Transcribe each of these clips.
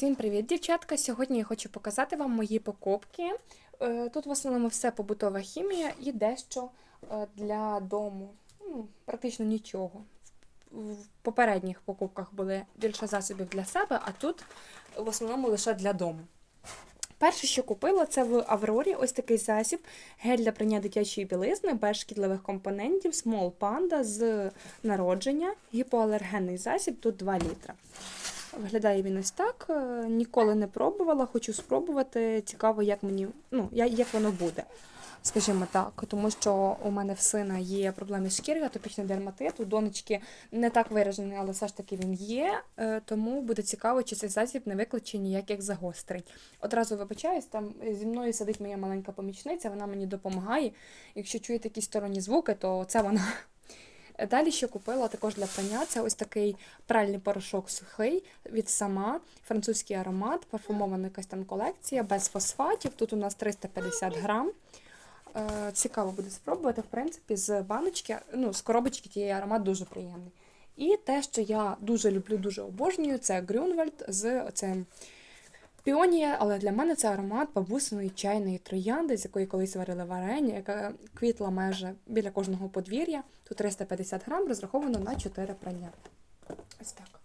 Всім привіт, дівчатка! Сьогодні я хочу показати вам мої покупки. Е, Тут в основному все побутова хімія і дещо е, для дому. Ну, практично нічого. В попередніх покупках були більше засобів для себе, а тут в основному лише для дому. Перше, що купила, це в Аврорі ось такий засіб, гель для прання дитячої білизни без шкідливих компонентів, Small Panda з народження, гіпоалергенний засіб, тут 2 літра. Виглядає він ось так. е, Ніколи не пробувала, хочу спробувати. Цікаво, як мені, ну, я- як воно буде. Скажімо так, тому що у мене в сина є проблеми з шкірою, атопічний дерматит, у донечки не так виражений, але все ж таки він є. е, Тому буде цікаво, чи цей засіб не викличе ніяких загострень. Одразу вибачаюсь, там зі мною сидить моя маленька помічниця, вона мені допомагає. Якщо чуєте якісь сторонні звуки, то це вона. Далі, що купила також для прання, це ось такий пральний порошок сухий від сама, французький аромат, парфумована якась там колекція, без фосфатів. Тут у нас 350 грам. Е, Цікаво буде спробувати, в принципі, з баночки, ну, з коробочки тієї аромат дуже приємний. І те, що я дуже люблю, дуже обожнюю, це Грюнвальд з оцим піонія, але для мене це аромат бабусиної чайної троянди, з якої колись варили варення, яка квітла майже біля кожного подвір'я. Тут 350 грам, розраховано на 4 прання. Ось так.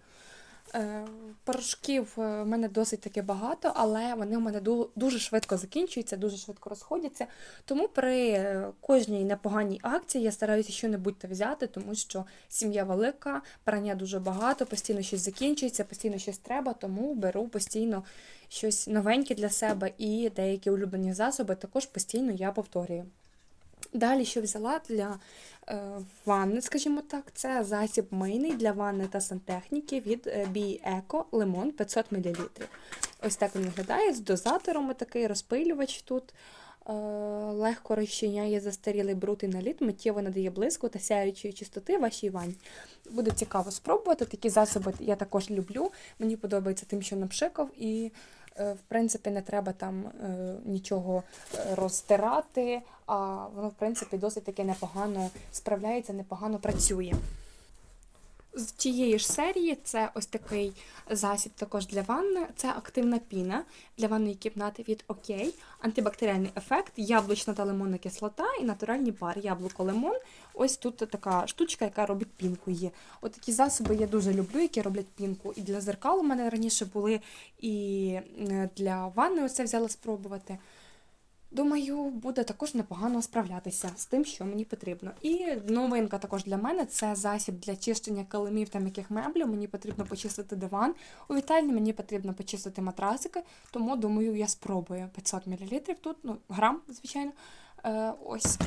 Е, Порошків е, в мене досить таки багато, але вони в мене ду- дуже швидко закінчуються, дуже швидко розходяться. Тому при е, кожній непоганій акції я стараюся що-небудь взяти, тому що сім'я велика, прання дуже багато, постійно щось закінчується, постійно щось треба, тому беру постійно щось новеньке для себе і деякі улюблені засоби також постійно я повторюю. Далі, що взяла для е, ванни, скажімо так, це засіб мийний для ванни та сантехніки від е, Be Eco Lemon 500 мл. Ось так він виглядає з дозатором, такий розпилювач тут. Е, легко розчиняє застарілий бруд і наліт, миттєво надає блиску та сяючої чистоти вашій ванні. Буде цікаво спробувати. Такі засоби я також люблю. Мені подобається тим, що напшикав, і е, в принципі не треба там е, нічого е, розтирати, а воно, в принципі, досить таки непогано справляється, непогано працює. З тієї ж серії це ось такий засіб також для ванни. Це активна піна для ванної кімнати від ОК, антибактеріальний ефект, яблучна та лимонна кислота і натуральний пар, яблуко лимон. Ось тут така штучка, яка робить пінку є. От такі засоби я дуже люблю, які роблять пінку. І для зеркал у мене раніше були, і е, для ванни ось це взяла спробувати. Думаю, буде також непогано справлятися з тим, що мені потрібно. І новинка також для мене це засіб для чищення килимів та м'яких меблів. Мені потрібно почистити диван. У вітальні мені потрібно почистити матрасики, тому думаю, я спробую 500 мл тут, ну, грам, звичайно. Е, ось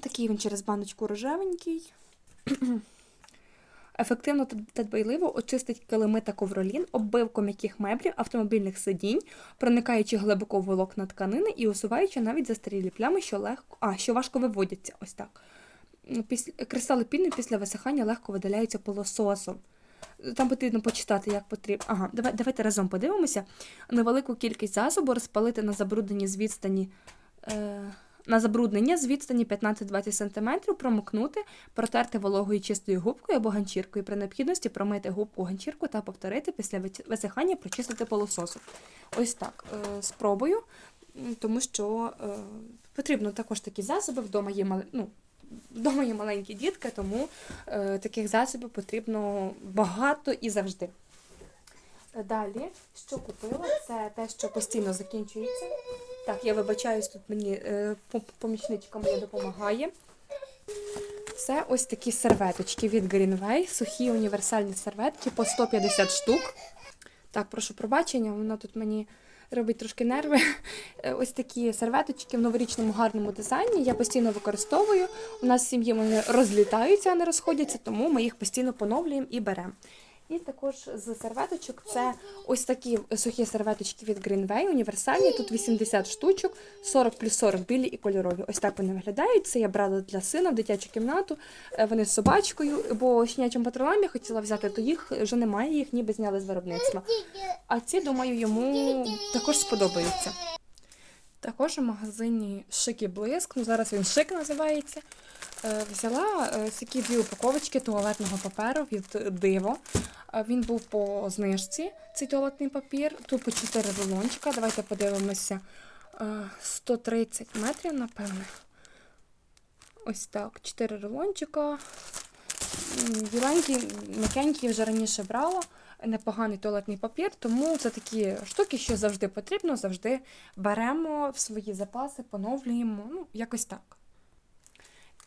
такий він через баночку рожевенький. Ефективно та- дбайливо очистить килими та ковролін, оббивку м'яких меблів, автомобільних сидінь, проникаючи глибоко в волокна тканини і усуваючи навіть застарілі плями, що легко, а, що важко виводяться. Ось так. Після, кристали піни після висихання легко видаляються пилососом. Там потрібно почитати, як потрібно. Ага, давай, давайте разом подивимося. Невелику кількість засобу розпалити на забрудненні з відстані. Е, на забруднення з відстані 15-20 см промокнути, протерти вологою чистою губкою або ганчіркою. При необхідності промити губку ганчірку та повторити після висихання прочистити пилососом. Ось так. Е, спробую, тому що е, потрібно також такі засоби. Вдома є ну, вдома є маленькі дітки, тому е, таких засобів потрібно багато і завжди. Далі, що купила, це те, що постійно закінчується. Так, я вибачаюсь, тут мені е, помічничка моя допомагає. Це ось такі серветочки від Greenway, сухі універсальні серветки по 150 штук. Так, прошу пробачення, воно тут мені робить трошки нерви. Е, Ось такі серветочки в новорічному гарному дизайні. Я постійно використовую. У нас в сім'ї вони розлітаються, а не розходяться, тому ми їх постійно поновлюємо і беремо. І також з серветочок це ось такі сухі серветочки від Greenway, універсальні. Тут 80 штучок, 40 плюс 40 білі і кольорові. Ось так вони виглядають. Це я брала для сина в дитячу кімнату. Е, Вони з собачкою, бо щенячим патрулем я хотіла взяти, то їх вже немає, їх ніби зняли з виробництва. А ці, думаю, йому також сподобаються. Також у магазині Шик і Блиск, ну зараз він шик називається. е, Взяла е, такі дві упаковочки туалетного паперу від Диво. Е, Він був по знижці, цей туалетний папір. Тут по 4 рулончика. Давайте подивимося. Е, 130 метрів, напевне. Ось так. 4 рулончика. Біленький, м'якенький вже раніше брала. Непоганий туалетний папір, тому це такі штуки, що завжди потрібно, завжди беремо в свої запаси, поновлюємо, ну, якось так.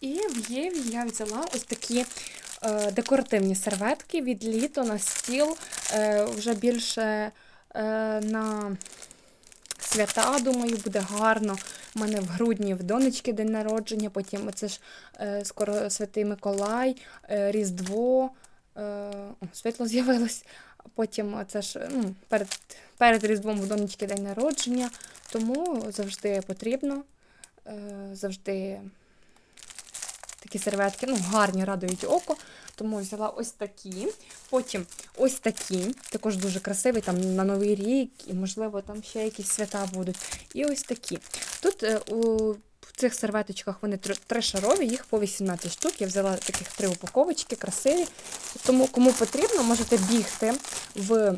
І в Єві я взяла ось такі е, декоративні серветки від літо на стіл, е, вже більше е, на свята, думаю, буде гарно. У мене в грудні в донечки день народження, потім це ж е, скоро Святий Миколай, е, Різдво, о, світло з'явилось. Потім це ж ну, перед, перед Різдвом в донечки день народження, тому завжди потрібно, е, завжди такі серветки, ну, гарні, радують око. Тому взяла ось такі. Потім ось такі, також дуже красиві, там на Новий рік, і, можливо, там ще якісь свята будуть. І ось такі. Тут е, у цих серветочках вони три- тришарові, їх по 18 штук. Я взяла таких три упаковочки, красиві. Тому кому потрібно, можете бігти в.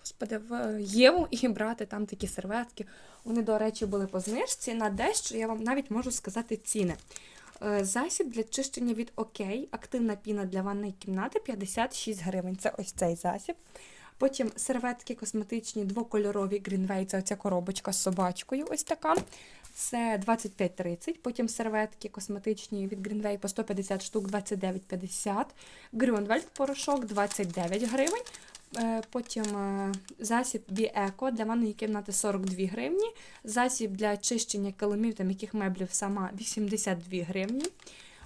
Господи, в Єву і брати там такі серветки. Вони, до речі, були по знижці на дещо, я вам навіть можу сказати ціни. Е, Засіб для чищення від ОК, активна піна для ванної кімнати 56 гривень. Це ось цей засіб. Потім серветки косметичні двокольорові Greenway, це оця коробочка з собачкою, ось така. Це 25,30. Потім серветки косметичні від Greenway по 150 штук 29,50. Grünwald порошок 29 гривень. Е, Потім е, засіб Біеко для ванної кімнати 42 гривні. Засіб для чищення килимів та м'яких меблів сама 82 гривні.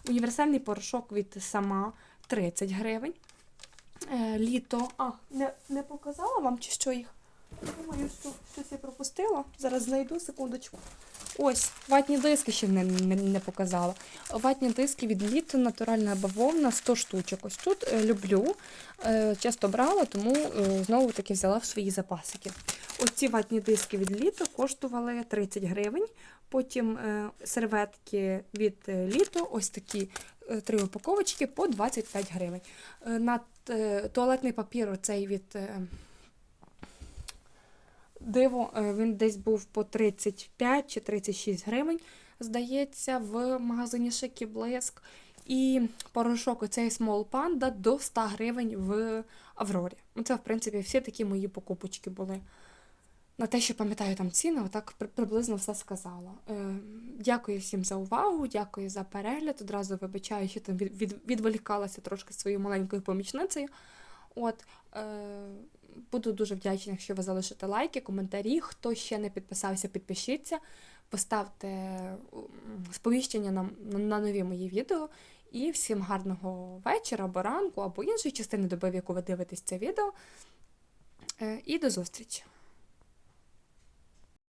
Універсальний порошок від сама 30 гривень. Е, Літо. А, не, не показала вам чи що їх? Думаю, що щось я пропустила. Зараз знайду секундочку. Ось, ватні диски ще не, не, не показала. Ватні диски від літо, натуральна бавовна, 100 штучок. Ось тут е, люблю. Е, часто брала, тому е, знову таки взяла в свої запасики. Ось ці ватні диски від літо коштували 30 гривень. Потім е, серветки від е, літо, ось такі три упаковочки по 25 гривень. Е, на е, туалетний папір оцей від. е, Диво, е, він десь був по 35 чи 36 гривень, здається, в магазині Шик і Блиск. І порошок оцей Small Panda до 100 гривень в Аврорі. Ну, Це, в принципі, всі такі мої покупочки були. На те, що пам'ятаю там ціни, отак приблизно все сказала. Дякую всім за увагу, дякую за перегляд. Одразу вибачаю, що там від, від, відволікалася трошки своєю маленькою помічницею. От, е, буду дуже вдячна, якщо ви залишите лайки, коментарі. Хто ще не підписався, підпишіться, поставте сповіщення на, на нові мої відео. І всім гарного вечора або ранку, або іншої частини доби, в яку ви дивитесь це відео. Е, І до зустрічі!